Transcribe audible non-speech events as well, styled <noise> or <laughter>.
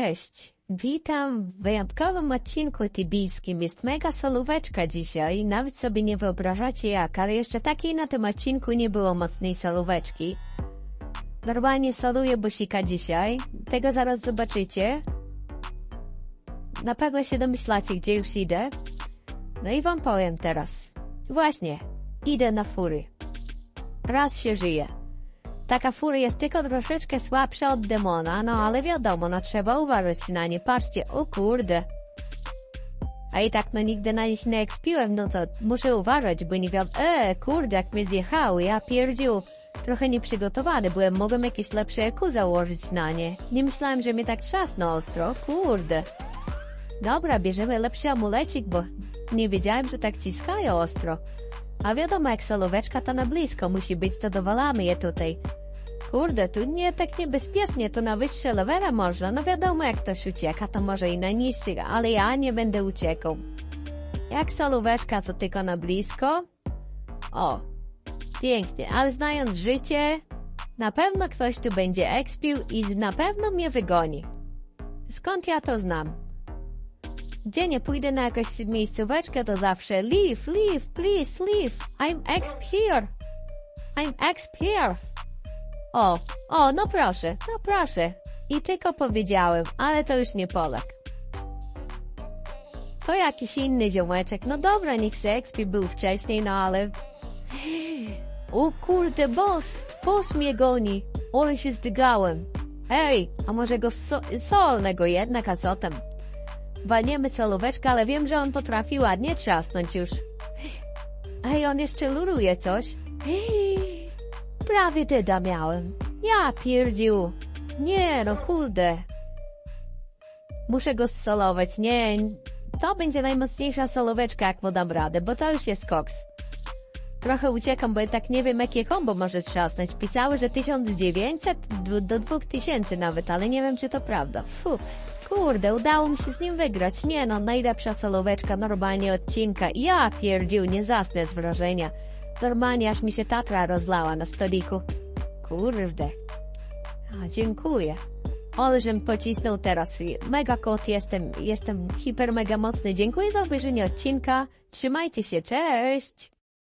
Cześć, witam w wyjątkowym odcinku tibijskim. Jest mega solóweczka dzisiaj, nawet sobie nie wyobrażacie jak, ale jeszcze takiej na tym odcinku nie było mocnej solóweczki. Normalnie soluję busika dzisiaj, tego zaraz zobaczycie. Na pewno się domyślacie, gdzie już idę. No i wam powiem teraz. Właśnie, idę na fury. Raz się żyje. Taka furia jest tylko troszeczkę słabsza od demona, no ale wiadomo, no trzeba uważać na nie. Patrzcie, o kurde. A i tak no nigdy na nich nie ekspiłem, no to muszę uważać, bo nie wiadomo, e, kurde, jak mnie zjechały, ja pierdził. Trochę nieprzygotowany byłem, mogłem jakieś lepsze eku założyć na nie. Nie myślałem, że mnie tak trzasną ostro, kurde. Dobra, bierzemy lepszy amulecik, bo nie wiedziałem, że tak ciskają ostro. A wiadomo, jak solóweczka to na blisko musi być, to dowalamy je tutaj. Kurde, tu nie tak niebezpiecznie, to na wyższe levele można. No wiadomo, jak ktoś ucieka, to może i na niższych, ale ja nie będę uciekał. Jak solóweczka, to tylko na blisko. O, pięknie, ale znając życie, na pewno ktoś tu będzie expił i na pewno mnie wygoni. Skąd ja to znam? Gdzie nie pójdę na jakąś miejscóweczkę, to zawsze leave, leave, please, leave. I'm exp here. I'm exp here. O, o, no proszę, no proszę. I tylko powiedziałem, ale to już nie Polak. To jakiś inny ziomeczek. No dobra, niech se był wcześniej, no ale... <gasps> O kurde, boss! Boss mnie goni. Ale się zdygałem. Ej, a może go so solnego jednak azotem. Walniemy solóweczkę, ale wiem, że on potrafi ładnie trzasnąć już. Ej, on jeszcze luruje coś. Ej, prawie dyda miałem. Ja pierdził. Nie, no kurde. Muszę go solować. Nie, to będzie najmocniejsza solóweczka, jak mu dam radę, bo to już jest koks. Trochę uciekam, bo ja tak nie wiem, jakie kombo może trzasnąć. Pisały, że 1900 d- do 2000 nawet, ale nie wiem, czy to prawda. Fu, kurde, udało mi się z nim wygrać. Nie no, najlepsza solóweczka normalnie odcinka. Ja pierdził, nie zasnę z wrażenia. Normalnie aż mi się tatra rozlała na stoliku. Kurde. A, dziękuję. Ale żem pocisnął teraz. Mega kot jestem, jestem hiper mega mocny. Dziękuję za obejrzenie odcinka. Trzymajcie się, cześć!